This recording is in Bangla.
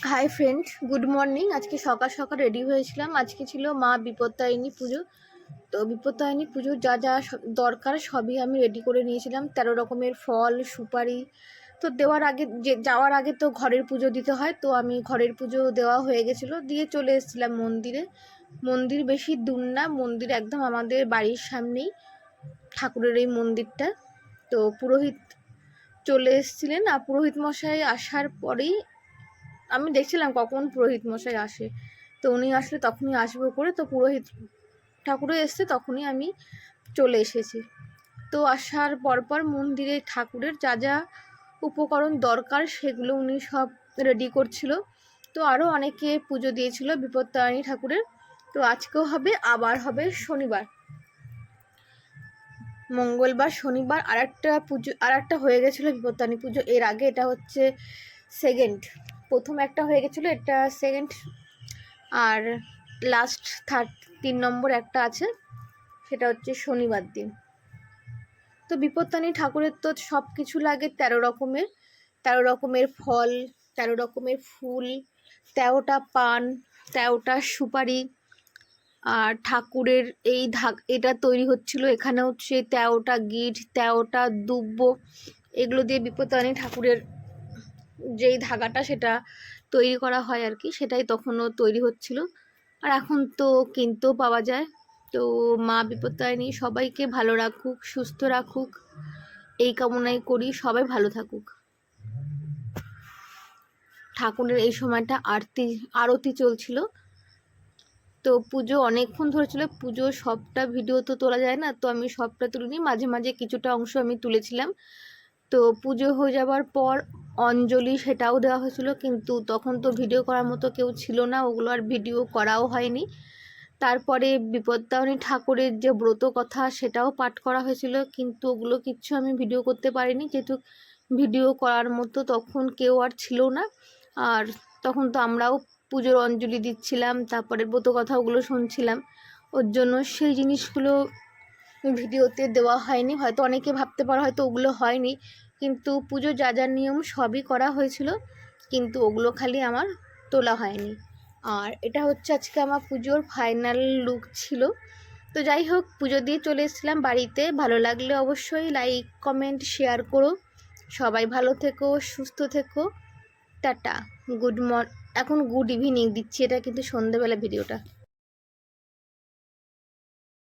হাই ফ্রেন্ড গুড মর্নিং আজকে সকাল সকাল রেডি হয়েছিলাম। আজকে ছিল মা বিপত্তায়নী পুজো। তো বিপত্তায়নী পুজোর যা যা দরকার সবই আমি রেডি করে নিয়েছিলাম। তেরো রকমের ফল, সুপারি। তো দেওয়ার আগে যে যাওয়ার আগে তো ঘরের পুজো দিতে হয়। তো আমি ঘরের পুজো দেওয়া হয়ে গেছিল। দিয়ে চলে এসেছিলাম মন্দিরে। মন্দির বেশি দূর না। মন্দির একদম আমাদের বাড়ির সামনেই ঠাকুরের এই মন্দিরটা। তো পুরোহিত চলে এসেছিলেন। আর পুরোহিত মশাই আসার পরেই আমি দেখছিলাম কখন পুরোহিত মশাই আসে। তো উনি আসলে তখনই আসব করে তো পুরোহিত ঠাকুরও এসছে, তখনই আমি চলে এসেছি। তো আসার পরপর মন্দিরে ঠাকুরের যা যা উপকরণ দরকার, সেগুলো উনি সব রেডি করছিল। তো আরও অনেকে পুজো দিয়েছিল বিপত্তারিণী ঠাকুরের। তো আজকেও হবে, আবার হবে শনিবার। মঙ্গলবার, শনিবার আর একটা পুজো আর একটা হয়ে গেছিল বিপত্তারিণী পুজো। এর আগে এটা হচ্ছে সেকেন্ড প্রথম একটা হয়ে গেছিল, এটা সেকেন্ড আর লাস্ট থার্ড তিন নম্বর একটা আছে, সেটা হচ্ছে শনিবার দিন। তো বিপত্তানী ঠাকুরের তো সব কিছু লাগে তেরো রকমের তেরো রকমের ফল, তেরো রকমের ফুল, তেরোটা পান, তেরোটা সুপারি, আর ঠাকুরের এই ধাগ এটা তৈরি হচ্ছিল এখানে হচ্ছে তেরোটা গিট তেরোটা দুব্ব, এগুলো দিয়ে বিপত্তানী ঠাকুরের যেই ধাগাটা সেটা তৈরি করা হয় আর কি, সেটাই তখনও তৈরি হচ্ছিল। আর এখন তো কিনতেও পাওয়া যায়। তো মা বিপত্তারিণী সবাইকে ভালো রাখুক, সুস্থ রাখুক, এই কামনাই করি, সবাই ভালো থাকুক। ঠাকুরের এই সময়টা আরতি আরতি চলছিল। তো পুজো অনেকক্ষণ ধরেছিল পুজো সবটা ভিডিও তো তোলা যায় না, তো আমি সবটা তুলিনি। মাঝে মাঝে কিছুটা অংশ আমি তুলেছিলাম। তো পুজো হয়ে যাওয়ার পর অঞ্জলি সেটাও দেওয়া হয়েছিল, কিন্তু তখন তো ভিডিও করার মতো কেউ ছিল না, ওগুলো আর ভিডিও করাও হয়নি। তারপরে বিপত্তারিণী ঠাকুরের যে ব্রত কথা সেটাও পাঠ করা হয়েছিল, কিন্তু ওগুলো কিচ্ছু আমি ভিডিও করতে পারিনি, যেহেতু ভিডিও করার মতো তখন কেউ আর ছিল না। আর তখন তো আমরাও পুজোর অঞ্জলি দিচ্ছিলাম, তারপরে ব্রত কথা ওগুলো শুনছিলাম। ওর জন্য সেই জিনিসগুলো ভিডিওতে দেওয়া হয়নি, হয়তো অনেকে ভাবতে পারে হয়তো ওগুলো হয়নি। কিন্তু পুজো যা যা নিয়ম সবই করা হয়েছিল, কিন্তু ওগুলো খালি আমার তোলা হয়নি। আর এটা হচ্ছে আজকে আমার পুজোর ফাইনাল লুক ছিল। তো যাই হোক, পুজো দিয়ে চলে এসেছিলাম বাড়িতে। ভালো লাগলে অবশ্যই লাইক কমেন্ট শেয়ার করো। সবাই ভালো থেকো, সুস্থ থেকো। টাটা। গুড মর এখন গুড ইভিনিং দিচ্ছি এটা কিন্তু সন্ধ্যেবেলা ভিডিওটা